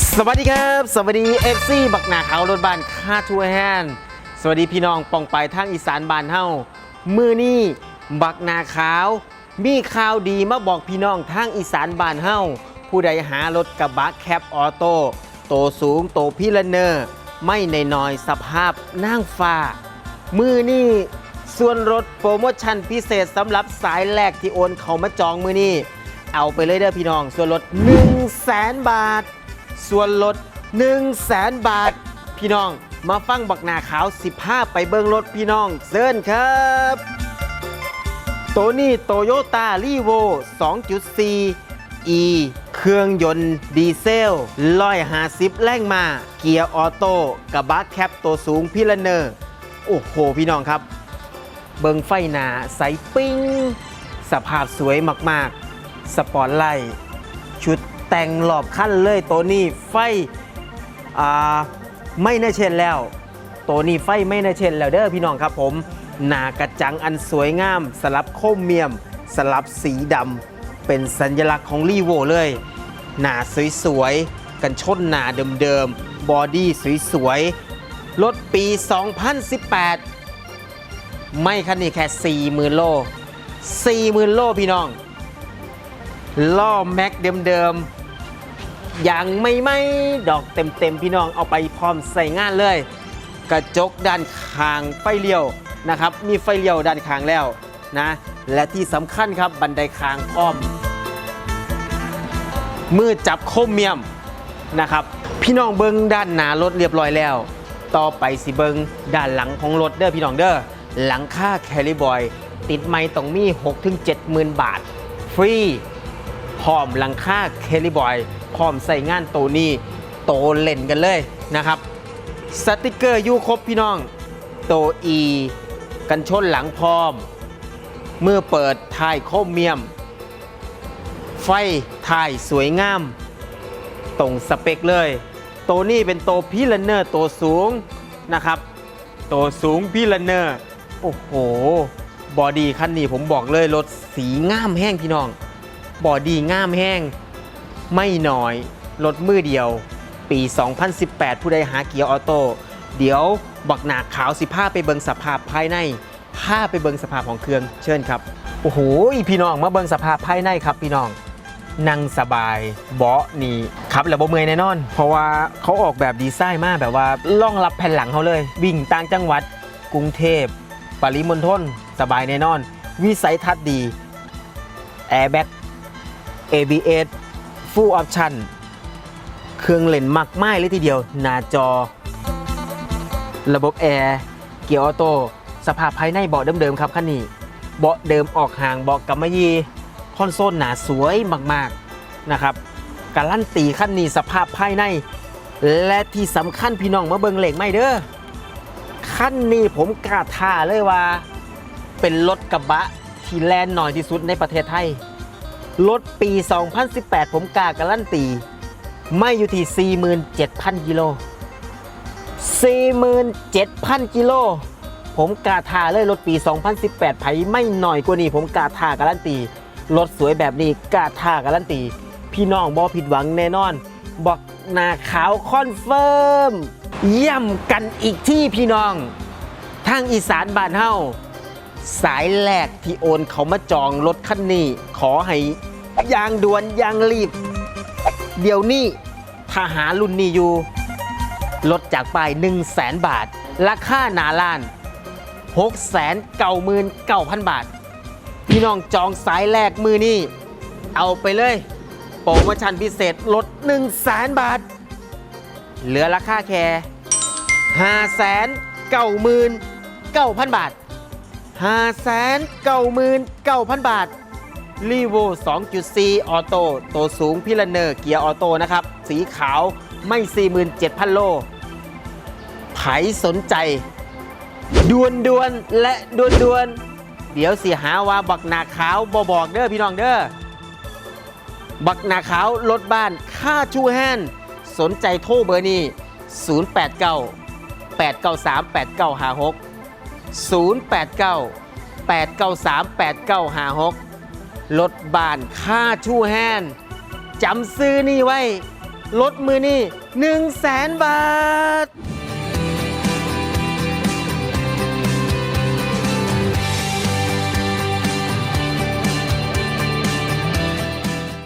สวัสดีครับ สวัสดีเอฟซีบักหนาขาวรถบ้านค่าทัวร์แฮนสวัสดีพี่น้องปองไปทางอีสานบ้านเฮามือนี้บักหนาขาว มีข่าวดีมาบอกพี่น้องทางอีสานบ้านเฮาผู้ใดหารถกระบะแคปออโต้โตสูงโตพิลเนอร์ ไม่ในน้อยสภาพนั่งฟ้า มือนี่ส่วนลดโปรโมชั่นพิเศษสำหรับสายแรกที่โอนเขามาจองมือนี่เอาไปเลยเด้อพี่น้องส่วนลด1 0 0 0 0แสนบาท ส่วนลด1 0 0 0 0แสนบาท พี่น้องมาฟังบักหนาขาว 15 ไปเบิ้งรถพี่น้องเซิร์นครับโตนี่โตโยต้ารีโว2.4 E เครื่องยนต์ดีเซล150แรงมา เกียร์ออโต้กระบะแคปตัวสูงพิลเนอร์ โอ้โห พี่น้องครับ เบิงไฟหนาใสปิ้ง สภาพสวยมาก ๆ สปอร์ตไลท์ชุด แต่งหลอบขั้นเลยตัวนี้ไฟอ่าไม่น่าเช่นแล้ว ตัวนี้ไฟไม่น่าเช่นแล้วเด้อพี่น้องครับผม หนากระจังอันสวยงาม สลับโครเมียม สลับสีดำเป็นสัญลักษณ์ของรีโวเลย หนาสวยๆ กันชนหนาเดิมๆ บอดี้สวยๆ รถปี 2018 ไม่คันนี้แค่ 40,000 โล 40,000 โลพี่น้อง ล่อแม็กเดิมๆ ยังไม่ไม่ดอกเต็มๆพี่น้องเอาไปพร้อมใส่งานเลย กระจกด้านข้างไฟเลี้ยวนะครับ มีไฟเลี้ยวด้านข้างแล้วนะ และที่สำคัญครับบันไดข้างพร้อม มือจับโคมเมียมนะครับ พี่น้องเบิ้งด้านหน้ารถเรียบร้อยแล้ว ต่อไปสิเบิ้งด้านหลังของรถเด้อพี่น้องเด้อหลังค่าแคลิบอย ติดไม่ต้องมี6-7หมื่นบาท ฟรีพร้อมหลังค่าเคลิบอย พร้อมใส่งานโตนี้โตเล่นกันเลยนะครับสติกเกอร์อยู่ครบพี่น้อง โตอี กันชนหลังพร้อม เมื่อเปิดท้ายโครเมียม ไฟถ่ายสวยงาม ตรงสเปคเลย โตนี้เป็นโตพีลันเนอร์โตสูงนะครับ โตสูงพีลันเนอร์ โอ้โห บอดี้คันนี้ผมบอกเลยรถสีงามแห้งพี่น้อง บอดี้งามแห้ง ไม่น้อยรถมือเดียว ปี 2018 ผู้ใดหาเกียร์ออโต้เดี๋ยวบักหนาขาวสิผ้าไปเบิงสภาพภายในผ้าไปเบิงสภาพของเครื่องเชิญครับโอ้โหพี่น้องมาเบิงสภาพภายในครับพี่น้องนั่งสบายเบาะนี่ครับแล้วบ่เมื่อยแน่นอน เพราะว่าเขาออกแบบดีไซน์มากแบบว่าล่องรับแผ่นหลังเขาเลย วิ่งต่างจังหวัด กรุงเทพปริมณฑลสบายแน่นอน วิสัยทัศน์ดีแอร์แบ็ก ABS Full Option เครื่องเล่นมากไม้เลยทีเดียว หน้าจอ ระบบแอร์ เกียร์ออโต้ สภาพภายในเบาะเดิมๆครับคันนี้ เบาะเดิมออกห่างเบาะกำมะยี่คอนโซลหนาสวยมากๆนะครับการันตีขั้นนี้สภาพภายใน และที่สำคัญพี่น้องมาเบิงเหล็กไม่เด้อขั้นนี้ผมกล้าท่าเลยว่า เป็นรถกระบะที่แลนหน่อยที่สุดในประเทศไทย รถปี 2018 ผมกาการันตี ไม่อยู่ที่ 47,000 กิโล 47,000 กิโล ผมกาทาเลยรถปี 2018 ไผไม่หน่อยกว่านี้ ผมกาทาการันตี รถสวยแบบนี้กาทาการันตี พี่น้องบอผิดหวังแน่นอน บอกหน้าขาวคอนเฟิร์มย่ำกันอีกที่พี่น้องทางอีสานบ้านเฮา สายแรกที่โอนเขามาจองรถคันนี้ ขอให้ยางด่วนยางรีบ เดี๋ยวนี้ถ้าหารุ่นนี้อยู่ลดจากป้าย1 0 0 0 0แสนบาท ราคาหนาล้าน 6 9 9 0 0 0 บาท พี่น้องจองสายแรกมือนี่ เอาไปเลย โปรโมชั่นพิเศษลด1 0 0 0 0แสนบาท เหลือราคาแค่5 9 9 0 0 0 บาท 5 9 9 9 0 0 บาทรีโว2.4 ออโต้ตัวสูงพิลเนอร์เกียร์ออโต้นะครับ สีขาวไม่ 47,000 โลไผสนใจ ดวนดวนๆและดวนดวนๆเดี๋ยวสิหาว่าบักหนาขาวบอบอกเด้อพี่น้องเด้อบักหนาขาวรถบ้านค่าชูแฮนสนใจโทรเบอร์นี้ 089 893 8956 089 893 8956 รถบ้านค่าชู่แฮนจำซื้อนี่ไว้ ลดมือนี่1 0 0 0 0แสนบาท